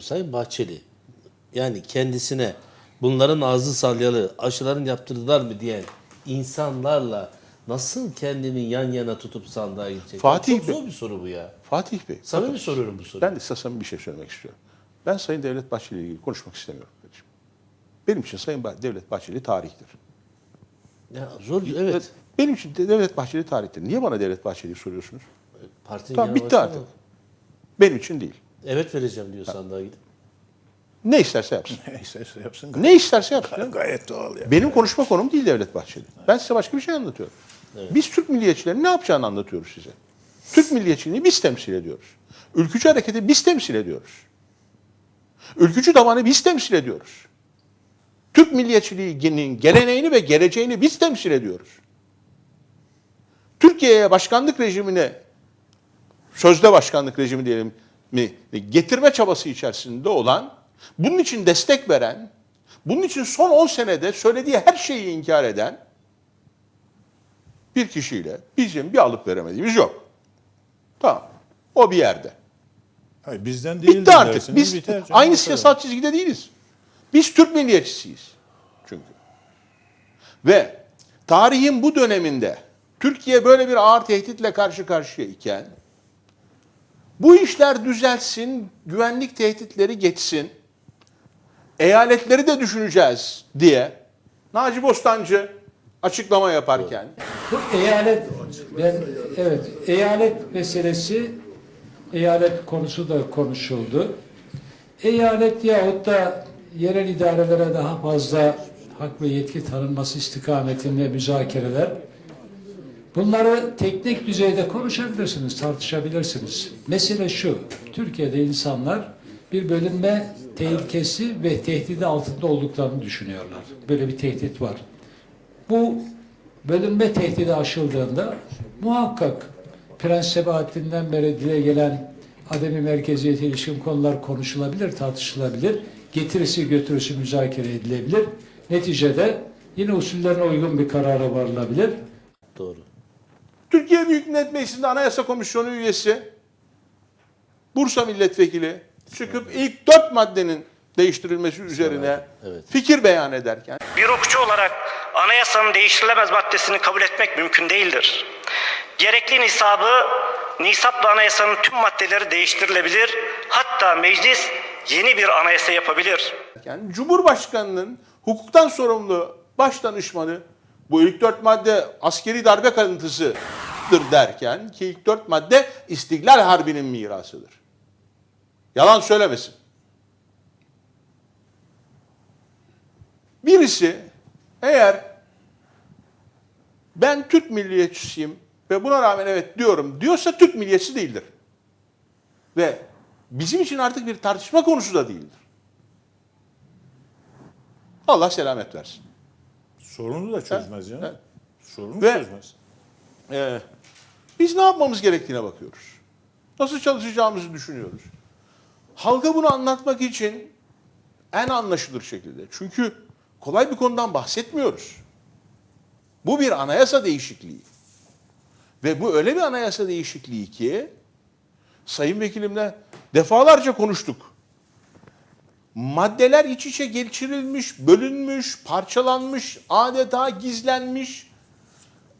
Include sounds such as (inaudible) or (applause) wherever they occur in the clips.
Sayın Bahçeli yani kendisine bunların ağzı salyalı aşıların yaptırdılar mı diyen insanlarla nasıl kendini yan yana tutup sandığa gidecek? Fatih Çok Bey- zor bir soru bu ya. Fatih Bey, Samimi soruyorum bu soruyu. ben de size samimi bir şey söylemek istiyorum. Ben Sayın Devlet Bahçeli ile ilgili konuşmak istemiyorum. kardeşim. Benim için Sayın Devlet Bahçeli tarihtir. Ya zor evet. Benim için de Devlet Bahçeli tarihtir. Niye bana Devlet Bahçeli'yi soruyorsunuz? Partinin Tamam bitti artık. Benim için değil. Evet vereceğim diyor sandığa gidip. Ne isterse yapsın. Neyse yapsın. ne isterse yapsın. Gayet doğal ya. Benim konuşma konum değil Devlet Bahçeli. Ben size başka bir şey anlatıyorum. Biz Türk milliyetçilerin ne yapacağını anlatıyoruz size. Türk milliyetçiliğini biz temsil ediyoruz. Ülkücü hareketi biz temsil ediyoruz. Ülkücü tabanı biz temsil ediyoruz. Türk milliyetçiliğinin geleneğini ve geleceğini biz temsil ediyoruz. Türkiye'ye başkanlık rejimine sözde başkanlık rejimi diyelim mi getirme çabası içerisinde olan, bunun için destek veren, bunun için son 10 senede söylediği her şeyi inkar eden bir kişiyle bizim bir alıp veremediğimiz yok. Tamam. O bir yerde. Hayır, bizden değil Bitti artık. dersiniz, Biz biter canım, aynı kadar. siyasal çizgide değiliz. Biz Türk milliyetçisiyiz. Çünkü. Ve tarihin bu döneminde Türkiye böyle bir ağır tehditle karşı karşıya iken bu işler düzelsin, güvenlik tehditleri geçsin, eyaletleri de düşüneceğiz diye Naci Bostancı açıklama yaparken Bu eyalet, ben, evet, eyalet meselesi, eyalet konusu da konuşuldu. Eyalet yahut da yerel idarelere daha fazla hak ve yetki tanınması istikametinde müzakereler. Bunları teknik düzeyde konuşabilirsiniz, tartışabilirsiniz. Mesele şu, Türkiye'de insanlar bir bölünme tehlikesi ve tehdidi altında olduklarını düşünüyorlar. Böyle bir tehdit var. Bu bölünme tehdidi aşıldığında muhakkak Prens Sebahattin'den beri dile gelen ademi merkeziyete ilişkin konular konuşulabilir, tartışılabilir. Getirisi götürüsü müzakere edilebilir. Neticede yine usullerine uygun bir karara varılabilir. Doğru. Türkiye Büyük Millet Meclisi'nde Anayasa Komisyonu üyesi Bursa Milletvekili çıkıp ilk dört maddenin değiştirilmesi üzerine evet. fikir beyan ederken Bir hukukçu olarak anayasanın değiştirilemez maddesini kabul etmek mümkün değildir. Gerekli nisabı, nisapla anayasanın tüm maddeleri değiştirilebilir. Hatta meclis yeni bir anayasa yapabilir. yani Cumhurbaşkanı'nın hukuktan sorumlu baş danışmanı bu ilk dört madde askeri darbe kalıntısıdır derken ki ilk dört madde İstiklal Harbi'nin mirasıdır. Yalan söylemesin. Birisi eğer ben Türk milliyetçisiyim ve buna rağmen evet diyorum diyorsa Türk milliyetçisi değildir. Ve bizim için artık bir tartışma konusu da değildir. Allah selamet versin. Sorunu da çözmez ya. Evet. Sorunu Ve- çözmez. Ee, biz ne yapmamız gerektiğine bakıyoruz. Nasıl çalışacağımızı düşünüyoruz. Halka bunu anlatmak için en anlaşılır şekilde. Çünkü kolay bir konudan bahsetmiyoruz. Bu bir anayasa değişikliği. Ve bu öyle bir anayasa değişikliği ki Sayın Vekilimle defalarca konuştuk. Maddeler iç içe geçirilmiş, bölünmüş, parçalanmış, adeta gizlenmiş.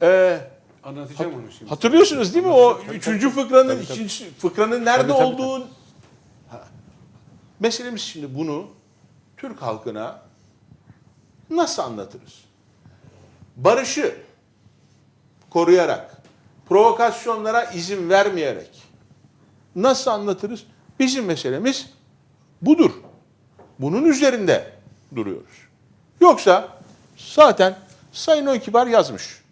Ee, Anlatacağım onu şimdi. Hatırlıyorsunuz değil mi o üçüncü fıkranın ikinci fıkranın nerede Tabii, tabii, olduğu Ha. meselemiz şimdi bunu Türk halkına nasıl anlatırız? Barışı koruyarak, provokasyonlara izin vermeyerek nasıl anlatırız? Bizim meselemiz budur. Bunun üzerinde duruyoruz. Yoksa zaten Sayın Önkibar yazmış.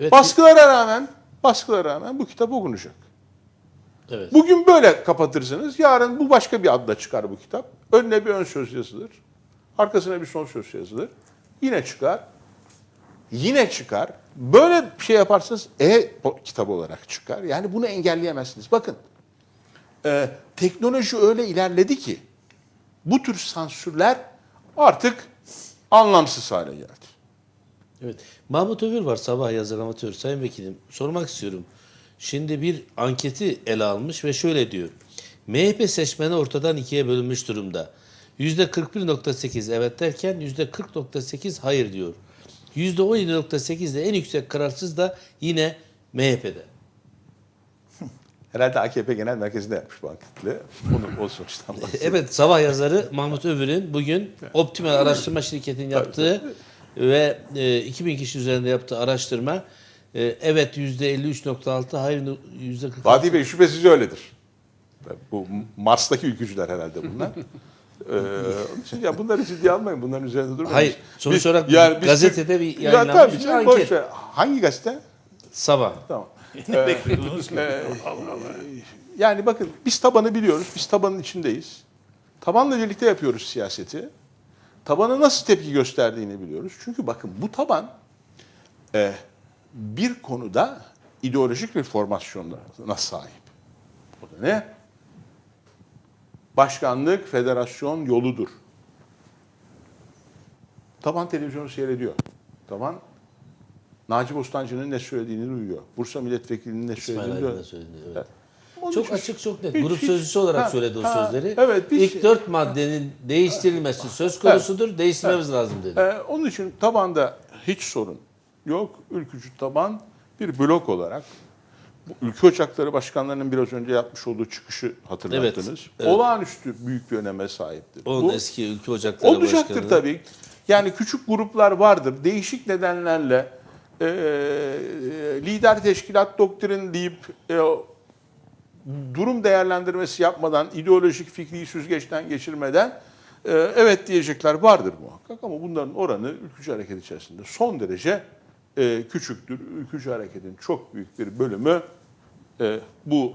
Evet. Baskılara rağmen, baskılara rağmen bu kitap okunacak. Evet. Bugün böyle kapatırsınız, yarın bu başka bir adla çıkar bu kitap. Önüne bir ön söz yazılır, arkasına bir son söz yazılır. Yine çıkar, yine çıkar. Böyle bir şey yaparsanız e kitabı olarak çıkar. Yani bunu engelleyemezsiniz. Bakın, e, teknoloji öyle ilerledi ki bu tür sansürler artık anlamsız hale geldi. Evet. Mahmut Övür var sabah yazar amatör. Sayın Vekilim sormak istiyorum. şimdi bir anketi ele almış ve şöyle diyor. MHP seçmeni ortadan ikiye bölünmüş durumda. %41.8 evet derken %40.8 hayır diyor. %17.8 de en yüksek kararsız da yine MHP'de. (laughs) Herhalde AKP Genel Merkezi'nde yapmış bu anketle. Onu o sonuçtan bahsediyor. Evet sabah yazarı Mahmut Övür'ün bugün Optimal Araştırma Şirketi'nin yaptığı ve e, 2000 kişi üzerinde yaptığı araştırma e, evet %53.6 hayır %46. Fatih Bey şüphesiz öyledir. Bu Mars'taki ülkücüler herhalde bunlar. (laughs) ee, için ya bunları ciddiye almayın. Bunların üzerinde durmayın. Hayır, sonuç Biz- olarak biz- gazetede bir Ya yayınlanmış tabii bir anket. boş ver. Hangi gazete? Sabah. Tamam. (laughs) Ee, e, yani bakın biz tabanı biliyoruz. Biz tabanın içindeyiz. Tabanla birlikte yapıyoruz siyaseti. Tabana nasıl tepki gösterdiğini biliyoruz. Çünkü bakın bu taban e, bir konuda ideolojik bir formasyona sahip. O da ne? Başkanlık federasyon yoludur. Taban televizyonu seyrediyor. Taban Naci Bostancı'nın ne söylediğini duyuyor. Bursa milletvekilinin ne İsmail söylediğini duyuyor. evet. Onun Çok için- açık çok net. Hiç- Grup hiç- sözcüsü olarak Ha, söyledi o ha, sözleri. evet, biz- İlk dört maddenin değiştirilmesi söz konusudur. Değiştirmemiz lazım dedi. Ee, onun için tabanda hiç sorun yok. Ülkücü taban bir blok olarak bu ülke ocakları başkanlarının biraz önce yapmış olduğu çıkışı hatırlattınız. Evet, evet. Olağanüstü büyük bir öneme sahiptir. Onun Bu eski ülke ocakları olacaktır başkanı. tabii. Yani küçük gruplar vardır. Değişik nedenlerle e, lider teşkilat doktrin deyip e, durum değerlendirmesi yapmadan, ideolojik fikri süzgeçten geçirmeden e, evet diyecekler vardır muhakkak ama bunların oranı ülkücü hareket içerisinde son derece e, küçüktür. Ülkücü hareketin çok büyük bir bölümü e, bu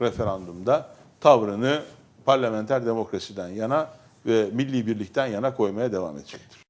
referandumda tavrını parlamenter demokrasiden yana ve milli birlikten yana koymaya devam edecektir.